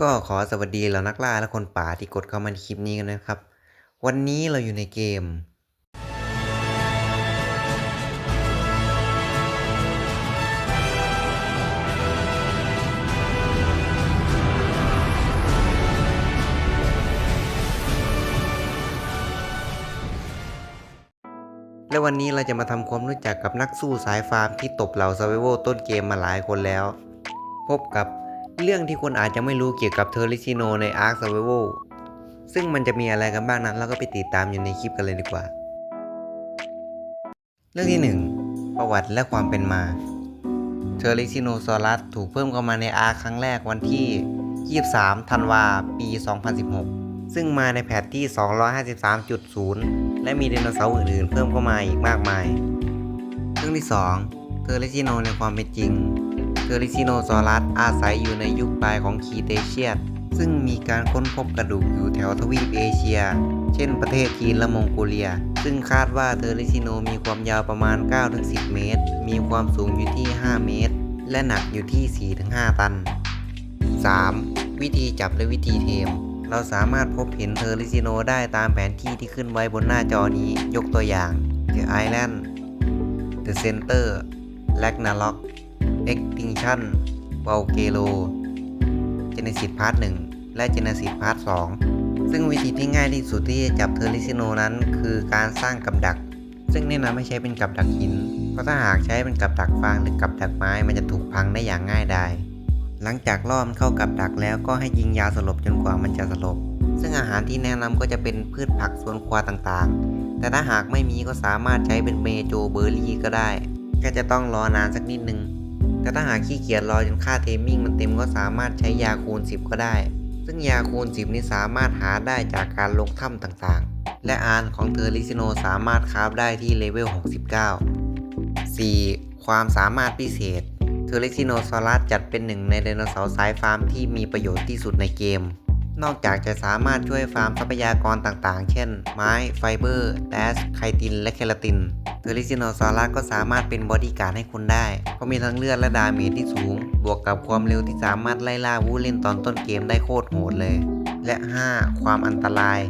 ก็ขอสวัสดีเหล่านักล่าและคนป่าที่กดเข้ามาในคลิปนี้กันนะครับ วันนี้เราอยู่ในเกม และวันนี้เราจะมาทำความรู้จักกับนักสู้สายฟาร์มที่ตบเหล่าซ u r v i v a l ต้นเกมมาหลายคนแล้ว พบกับ เรื่องที่คนอาจจะไม่รู้เกี่ยวกับเทอริซิโนใน Ark Survival ซึ่งมันจะมีอะไรกันบ้างนั้นเราก็ไปติดตามอยู่ในคลิปกันเลยดีกว่า เรื่องที่ 1 ประวัติและความเป็นมาเทอริซิโนซอรัสถูกเพิ่มเข้ามาใน Ark ครั้งแรกวันที่ 23 ธันวา ปี 2016 ซึ่งมาในแพทที่ 253.0 และมีไดโนเสาร์อื่นๆ เพิ่มเข้ามาอีกมากมาย เรื่องที่ 2 เทอริซิโนในความเป็นจริง เทอริซิโนซอรัสอาศัยอยู่ในยุคปลายของคีเตเชียสซึ่งมีการค้นพบกระดูกอยู่แถวทวีปเอเชีย เช่นประเทศจีนและมองโกเลีย ซึ่งคาดว่าเทอริซิโนมีความยาวประมาณ 9-10 เมตร มีความสูงอยู่ที่ 5 เมตร และหนักอยู่ที่ 4-5 ตัน 3. วิธีจับและวิธีเทม เราสามารถพบเห็นเทอริซิโนได้ตามแผนที่ที่ขึ้นไว้บนหน้าจอนี้ ยกตัวอย่าง The Island The Center Ragnarok Extinction Volcano Genesis Part 1 และ Genesis Part 2 ซึ่งวิธีที่ง่ายที่สุดที่จะจับเทอริซิโนนั้น คือการสร้างกับดัก ซึ่งแนะนำให้ใช้เป็นกับดักหิน เพราะถ้าหากใช้เป็นกับดักฟางหรือกับดักไม้มันจะถูกพังได้อย่างง่ายดายหลังจากล่อมันเข้ากับดักแล้วก็ให้ยิงยาสลบจนกว่ามันจะสลบ ซึ่งอาหารที่แนะนำก็จะเป็นพืชผักสวนครัวต่างๆ แต่ถ้าหากไม่มีก็สามารถใช้เป็นเมโจเบอร์รี่ก็ได้แค่จะต้องรอนานสักนิดนึง แต่ถ้าหากขี้เกียจรอจนค่าเทมมิ่งมันเต็มก็สามารถใช้ยาคูณ 10 ก็ได้ ซึ่งยาคูณ 10 นี้สามารถหาได้จากการลงถ้ำต่างๆ และอานของเทอร์ลิซิโนสามารถคราฟได้ที่เลเวล 69 4. ความสามารถพิเศษเทอร์ลิซิโนซอรัสจัดเป็นหนึ่งในไดโนเสาร์สายฟาร์มที่มีประโยชน์ที่สุดในเกม นอกจากจะสามารถช่วยฟาร์มทรัพยากรต่างๆ เช่น ไม้ ไฟเบอร์แดสไคติน และเคลาตินเทอริซิโนซอรัสก็สามารถเป็นบอดี้การ์ดให้คุณได้ เพราะมีทั้งเลือดและดาเมจที่สูง บวกกับความเร็วที่สามารถไล่ล่าวูเล่นตอนต้นเกมได้โคตรโหดเลย และ 5. ความอันตราย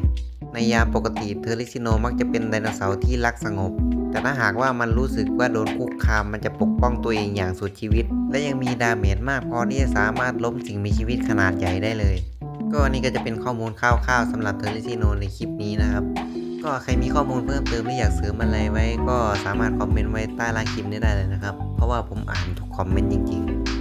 ในยามปกติเทอริซิโนมักจะเป็นไดโนเสาร์ที่รักสงบ แต่ถ้าหากว่ามันรู้สึกว่าโดนคุกคามมันจะปกป้องตัวเองอย่างสุดชีวิต และยังมีดาเมจมากพอที่จะสามารถล้มสิ่งมีชีวิตขนาดใหญ่ได้เลย ก็นี่ก็จะเป็นข้อมูลคร่าวๆสำหรับเทอร์ลิซิโนในคลิปนี้นะครับ ก็ใครมีข้อมูลเพิ่มเติมหรืออยากเสริมอะไรไว้ ก็สามารถคอมเมนต์ไว้ใต้ล่างคลิปนี้ได้เลยนะครับ เพราะว่าผมอ่านทุกคอมเมนต์จริงๆ